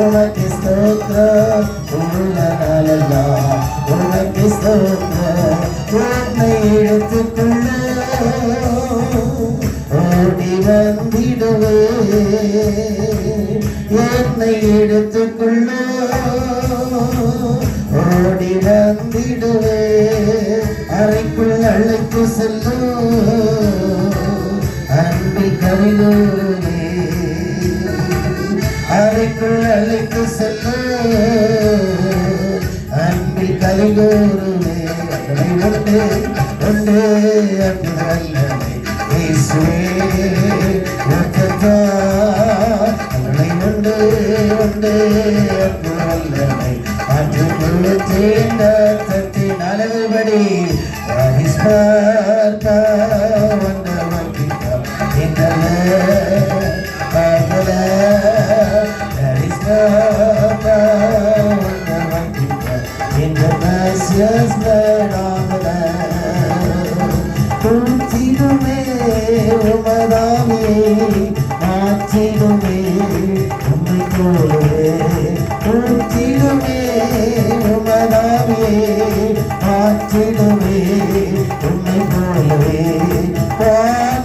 ഉണക്ക് സ്തോത്ര ഉള്ള കാലല്ല ഉണക്ക് സ്തോത്ര ഉണർന്നെടുത്തുകൊണ്ട് ഓടി വന്നിടുവേ എന്നെ എടുത്തുകൊണ്ട് ഓടി വന്നിടുവേ അറയ്ക്കുള്ള അള്ളിക്കു സെല്ലു അൻപിൽ കവിതൂല அறைக்குள் அழைத்து செல்லும் அன்பில் கலிகோருமே அத்தனை உண்டு உண்டு அன்பு வல்லமை இயேசுவே. உத்தத்தா அன்பு வல்லமை. அன்று தேர்ந்த தத்தின் அளவுபடி இந்த precious blood of the Lamb. துதிடுமே உமதாமே மாற்றிடுமே உம்மை போலவே துதிடுமே உமதாமே மாற்றிடுமே